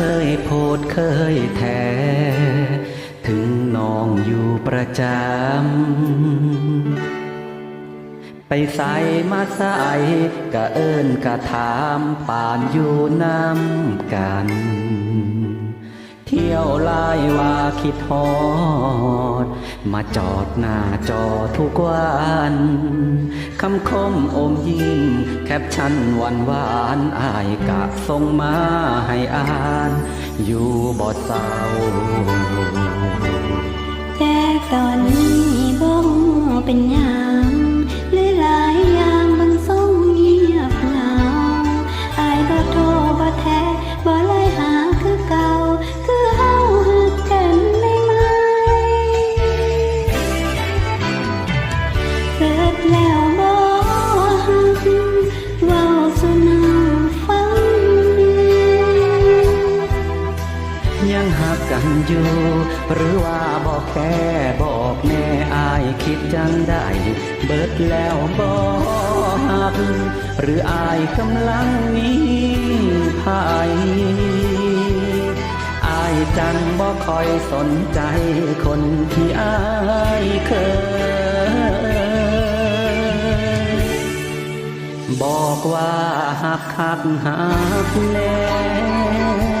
เคยโพดเคยแท้ ถึงน้องอยู่ประจำ ไปใส่มาใส่กะเอิญกะถามป่านอยู่น้ำกัน ยวไล่ว่าคิดฮอด มาจอดหน้าจอทุกวันคำคมอมยิ้มแคปชั่นหวานหวานอายกะส่งมาให้อ่าน อยู่บอดเศร้าแต่ตอนนี้บ่เป็นยัง ดแล้วบ่หักเว้าสู่น้อฟังแหน่ยังหักกันอยู่ หรือว่าบอกแค่บอกแน่อายคิดจังได้ เบิดแล้วบอกหัก หรืออายกำลังมีภัยอายจังบอกคอยสนใจคนที่อายเคย ว่าหักหักหักแน่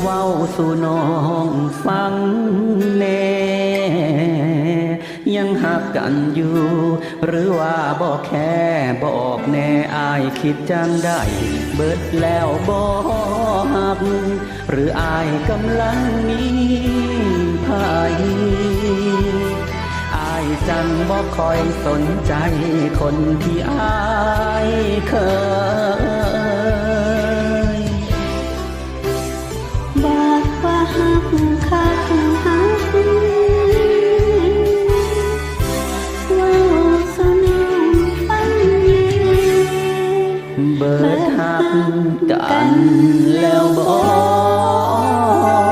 เว้าสู่น้องฟังแน่ยังหักกันอยู่ หรือว่าบอกแค่บอกแน่อายคิดจังได้ เบิดแล้วบ่หัก หรืออายกำลังมีภัยอายจังบ่คอยสนใจคนที่อายเคย ดหักกันแล้วบอก